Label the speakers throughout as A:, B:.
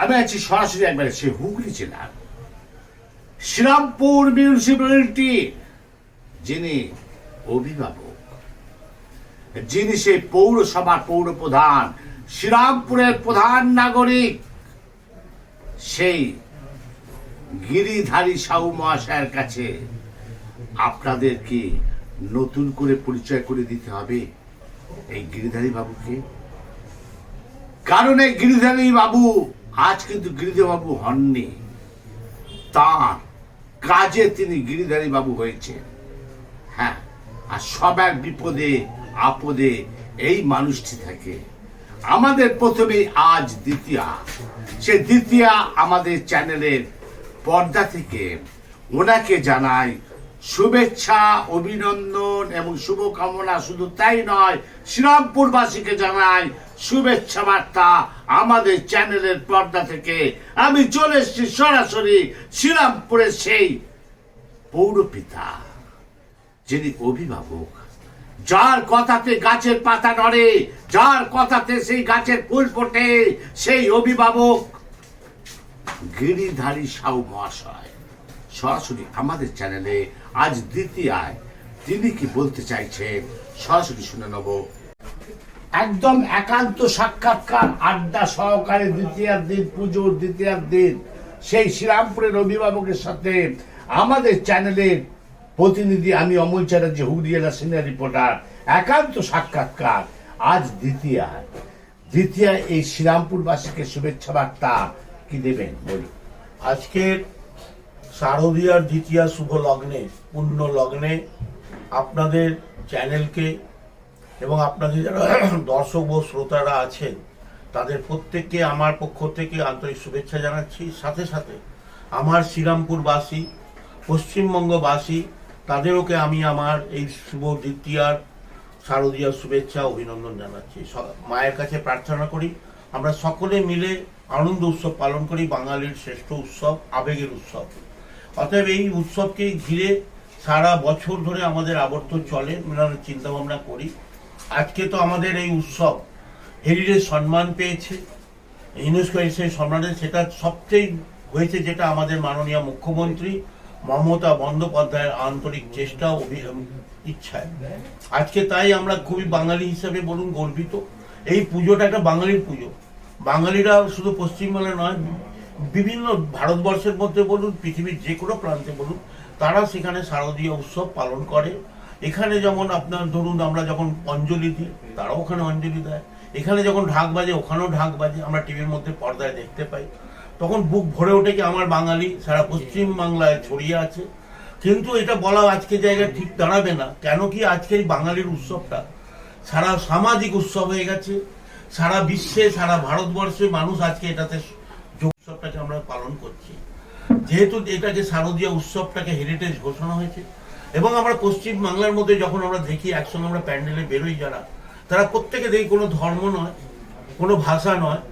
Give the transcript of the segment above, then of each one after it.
A: আমি আছি সরাসরি একবারে সে হুগলি জেলার শ্রীরামপুর মিউনিসিপ্যালিটি, যিনি অভিভাবক, যিনি সেই পৌরসভার পৌর প্রধান শ্রীরামপুরের প্রধান নাগরিক, সেই গিরিধারী সাহু মহাশয়ের কাছে আপনাদেরকে নতুন করে পরিচয় করে দিতে হবে এই গিরিধারী বাবুকে। কারণ এই গিরিধারী বাবু আজ কিন্তু গিরিধারী বাবু হননি। তার কাজে তিনি গিরিধারী বাবু হয়েছেন। হ্যাঁ আর সবার বিপদে, আপদে এই মানুষটি থাকে। আমাদের প্রথমে আজ দ্বিতীয়া। সে দ্বিতীয়া আমাদের চ্যানেলের পর্দা থেকে ওনাকে জানাই শুভেচ্ছা, অভিনন্দন এবং শুভকামনা শুধু তাই নয়, শ্রীরামপুরবাসীকে জানাই শুভেচ্ছা বার্তা আমাদের চ্যানেলের পর্দা থেকে। আমি চলে এসেছি সরাসরি শ্রীরামপুরের সেই পৌরপিতা, যিনি অভিভাবক, যার কথাতে গাছের পাতা নড়ে, যার কথাতে সেই গাছের ফুল ফোটে, সেই অভিভাবক গিরিধারী সাউ মহাশয়। সরাসরি আমাদের চ্যানেলে আজ দ্বিতীয়ায়। তিনি কি বলতে চাইছেন? সরাসরি শুনে নেব। একদম একান্ত সাক্ষাৎকার, আড্ডা সহকারে দ্বিতীয়ার দিন, পুজোর দ্বিতীয়ার দিন। সেই শ্রীরামপুরের অভিভাবকের সাথে আমাদের চ্যানেলের প্রতিনিধি আমি অমল চ্যাটার্জি হুগলি জেলা সিনিয়র রিপোর্টার। একান্ত সাক্ষাৎকার, আজ দ্বিতীয়া দ্বিতীয়া এই শ্রীরামপুরবাসীকে শুভেচ্ছা বার্তা কি দেবেন? বলুন।
B: আজকের শারদীয়ার দ্বিতীয় শুভ লগ্নে, পূর্ণ লগ্নে আপনাদের চ্যানেলকে এবং আপনাদের যারা দর্শক ও শ্রোতারা আছেন, তাদের প্রত্যেককে আমার পক্ষ থেকে আন্তরিক শুভেচ্ছা জানাচ্ছি। সাথে সাথে আমার শ্রীরামপুরবাসী, পশ্চিমবঙ্গবাসী, তাদেরকে আমি আমার এই শুভ দ্বিতীয়ার শারদীয়ার শুভেচ্ছা অভিনন্দন জানাচ্ছি। মায়ের কাছে প্রার্থনা করি, আমরা সকলে মিলে আনন্দ উৎসব পালন করি, বাঙালির শ্রেষ্ঠ উৎসব, আবেগের উৎসব। অতএব এই উৎসবকে ঘিরে সারা বছর ধরে আমাদের আবর্ত চলে, আমরা চিন্তা ভাবনা করি। আজকে তো আমাদের এই উৎসব হেরিটেজ সম্মান পেয়েছে। ইউনেস্কো এসে সম্মানের সেটা সবচেয়ে হয়েছে যেটা আমাদের মাননীয় মুখ্যমন্ত্রী মমতা বন্দ্যোপাধ্যায়ের আন্তরিক চেষ্টা অভি- ইচ্ছায়। আজকে তাই আমরা খুবই বাঙালি হিসাবে বলুন গর্বিত। এই পুজোটা একটা বাঙালির পুজো। বাঙালিরা শুধু পশ্চিমবঙ্গে নয় বিভিন্ন ভারতবর্ষের মধ্যে বলুন, পৃথিবীর যে কোনো প্রান্তে বলুন, তারা সেখানে শারদীয় উৎসব পালন করে। এখানে যেমন আপনার ধরুন, আমরা যখন অঞ্জলি দিই, তারাও ওখানে অঞ্জলি দেয়। এখানে যখন ঢাক বাজে, ওখানেও ঢাক বাজে। আমরা টিভির মধ্যে পর্দায় দেখতে পাই। তখন বুক ভরে ওঠে কি আমার বাঙালি, সারা পশ্চিম বাংলায় ছড়িয়ে আছে। কিন্তু এটা বলা আজকে জায়গায় ঠিক দাঁড়াবে না। কেন কি আজকে এই বাঙালির উৎসবটা সারা সামাজিক উৎসব হয়ে গেছে। সারা বিশ্বে, সারা ভারতবর্ষে মানুষ আজকে এটাতে যোগ উৎসবটাকে আমরা পালন করছি যেহেতু এটাকে শারদীয় উৎসবটাকে হেরিটেজ ঘোষণা হয়েছে, এবং আমরা পশ্চিম বাংলার মধ্যে যখন আমরা দেখি, একসঙ্গে আমরা প্যান্ডেলে বেরোই যারা, তারা প্রত্যেকে দেখি কোনো ধর্ম নয়, কোনো ভাষা নয়,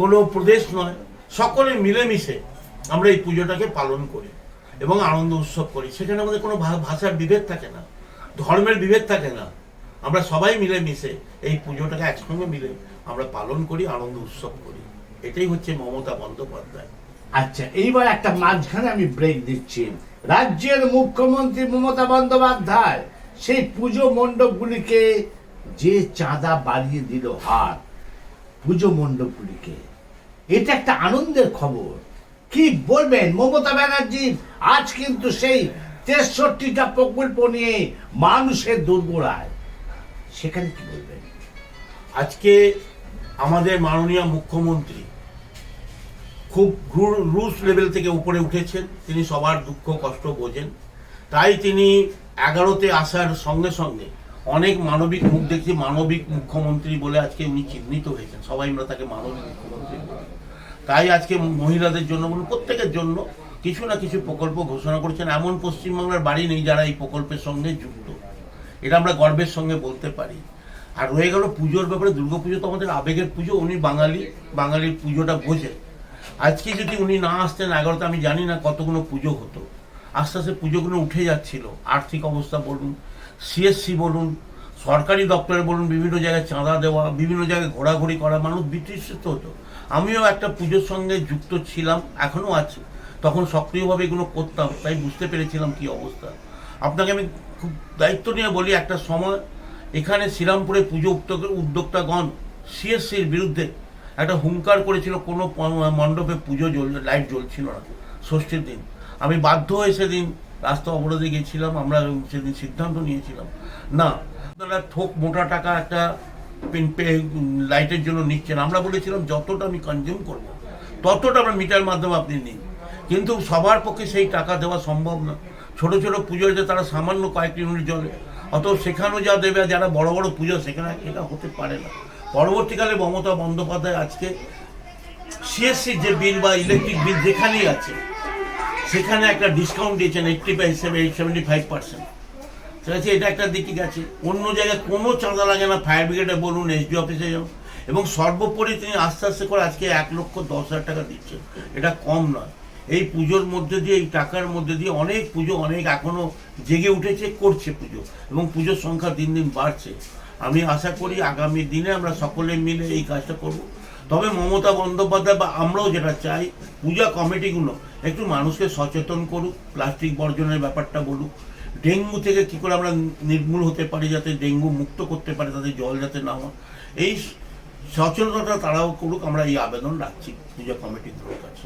B: কোনো প্রদেশ নয়, সকলে মিলেমিশে আমরা এই পুজোটাকে পালন করি এবং আনন্দ উৎসব করি। সেখানে আমাদের কোনো ভাষার বিভেদ থাকে না, ধর্মের বিভেদ থাকে না। আমরা সবাই মিলেমিশে এই পুজোটাকে একসঙ্গে মিলে আমরা পালন করি, আনন্দ উৎসব করি। এটাই হচ্ছে মমতা বন্দ্যোপাধ্যায়।
A: আচ্ছা এইবার একটা মাঝখানে আমি ব্রেক দিচ্ছি। রাজ্যের মুখ্যমন্ত্রী মমতা বন্দ্যোপাধ্যায় সেই পুজো মণ্ডপগুলিকে যে চাঁদা বাড়িয়ে দিল হাত, পুজো মণ্ডপগুলিকে, এটা একটা আনন্দের খবর। কি বলবেন মমতা ব্যানার্জি? আজ কিন্তু সেই তেষট্টিটা প্রকল্প নিয়ে মানুষের দুর্গড়ায় সেখানে কি বলবেন?
B: আজকে আমাদের মাননীয় মুখ্যমন্ত্রী খুব রুশ লেভেল থেকে উপরে উঠেছেন। তিনি সবার দুঃখ, কষ্ট বোঝেন। তাই তিনি এগারোতে আসার সঙ্গে সঙ্গে অনেক মানবিক মুখ দেখছি, মানবিক মুখ্যমন্ত্রী বলে আজকে উনি চিহ্নিত হয়েছেন। সবাই আমরা তাকে মানবিক মুখ্যমন্ত্রী তাই আজকে মহিলাদের জন্য বলুন, প্রত্যেকের জন্য কিছু না কিছু প্রকল্প ঘোষণা করেছেন। এমন পশ্চিমবাংলার বাড়ি নেই যারা এই প্রকল্পের সঙ্গে যুক্ত। এটা আমরা গর্বের সঙ্গে বলতে পারি। আর রয়ে গেল পুজোর ব্যাপারে, দুর্গাপুজো তো আমাদের আবেগের পুজো, উনি বাঙালি, বাঙালির পুজোটা বোঝেন। আজকে যদি উনি না আসতেন, এগারোতে আমি জানি না কতগুলো পুজো হতো। আস্তে আস্তে পুজোগুলো উঠে যাচ্ছিল। আর্থিক অবস্থা বলুন সিএসসি বলুন, সরকারি দপ্তরে বলুন, বিভিন্ন জায়গায় চাঁদা দেওয়া, বিভিন্ন জায়গায় ঘোরাঘুরি করা, মানুষ বিতৃষ্টিত হতো। আমিও একটা পুজোর সঙ্গে যুক্ত ছিলাম এখনও আছি। তখন সক্রিয়ভাবে এগুলো করতাম, তাই বুঝতে পেরেছিলাম কি অবস্থা। আপনাকে আমি খুব দায়িত্ব নিয়ে বলি, একটা সময় এখানে শ্রীরামপুরে পুজো উদ্যোক্তাগণ সিএসসির বিরুদ্ধে একটা হুঙ্কার করেছিল, কোনো মণ্ডপে পুজো জ্বল লাইট জ্বলছিল না। ষষ্ঠীর দিন। আমি বাধ্য হয়ে সেদিন রাস্তা অবরোধে গেছিলাম আমরা সেদিন সিদ্ধান্ত নিয়েছিলাম। না আপনারা থোক মোটা টাকা একটা লাইটের জন্য নিচ্ছেন। আমরা বলেছিলাম, যতটা আমি কনজিউম করব, ততটা আমরা মিটার মাধ্যমে আপনি নিন। কিন্তু সবার পক্ষে সেই টাকা দেওয়া সম্ভব না। ছোট ছোট পুজোতে তারা সামান্য কয়েকটি ইউনিট জলে অত সেখানেও যা দেবে যারা বড় বড় পুজো, সেখানে এটা হতে পারে না। পরবর্তীকালে মমতা বন্দ্যোপাধ্যায় আজকে সিএসসি যে বিল বা ইলেকট্রিক বিল যেখানেই আছে, সেখানে একটা ডিসকাউন্ট দিয়েছেন eighty five seventy five percent ঠিক আছে এটা একটা দিকে গেছে অন্য জায়গায় কোনো চাঁদা লাগে না ফায়ার ব্রিগেডে বলুন এসডি অফিসে যাও। এবং সর্বোপরি তিনি আস্তে আস্তে করে আজকে এক লক্ষ দশ হাজার টাকা দিচ্ছেন। এটা কম নয়। এই পুজোর মধ্যে দিয়ে, এই টাকার মধ্যে দিয়ে অনেক পুজো, অনেক এখনও জেগে উঠেছে, করছে পুজো। এবং পুজোর সংখ্যা দিন দিন বাড়ছে। আমি আশা করি আগামী দিনে আমরা সকলে মিলে এই কাজটা করব। তবে মমতা বন্দ্যোপাধ্যায় বা আমরাও যেটা চাই, পূজা কমিটিগুলো একটু মানুষকে সচেতন করুক, প্লাস্টিক বর্জনের ব্যাপারটা বলুক। ডেঙ্গু থেকে কি করে আমরা নির্মূল হতে পারি যাতে ডেঙ্গু মুক্ত করতে পারে, তাদের জল যাতে না হয়। এই সচেতনতা তারাও করুক, আমরা এই আবেদন রাখছি পূজা কমিটিগুলোর কাছে।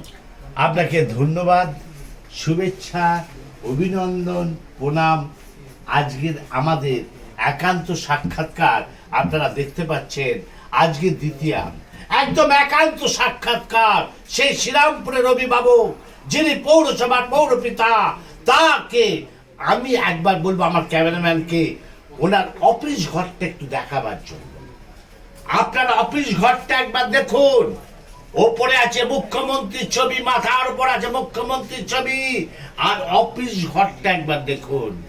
A: আপনাকে ধন্যবাদ, শুভেচ্ছা, অভিনন্দন, প্রণাম। আজকের আমাদের একান্ত সাক্ষাৎকার আপনারা দেখতে পাচ্ছেন। আজকে দ্বিতীয়। একদম একান্ত সাক্ষাৎকার সেই শ্রীরামপুরের রবিবাবু যিনি পৌরসভার পৌরপিতা, তাকে আমি একবার বলব আমার ক্যামেরাম্যানকে, ওনার অফিস ঘরটা একটু দেখাবার জন্য। আপনার অফিস ঘরটা একবার দেখুন। ওপরে আছে মুখ্যমন্ত্রীর ছবি, মাথার উপর আছে মুখ্যমন্ত্রীর ছবি। আর অফিস ঘরটা একবার দেখুন।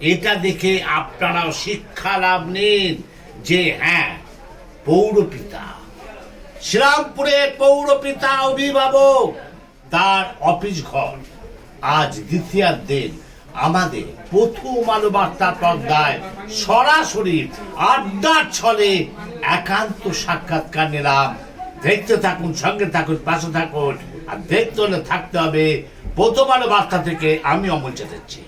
A: এটা দেখে আপনারাও শিক্ষা লাভ নিন যে হ্যাঁ পৌরপিতা, শ্রীরামপুরের পৌরপিতা অভিভাবক, তার অফিস ঘর আজ দ্বিতীয় দিন আমাদের প্রথম আলো বার্তার পর্দায় সরাসরি আড্ডার ছলে একান্ত সাক্ষাৎকার নিলাম। দেখতে থাকুন, সঙ্গে থাকুন, পাশে থাকুন, আর দেখতে হলে থাকতে হবে। প্রথম আলো বার্তা থেকে আমি অমল চেতেছি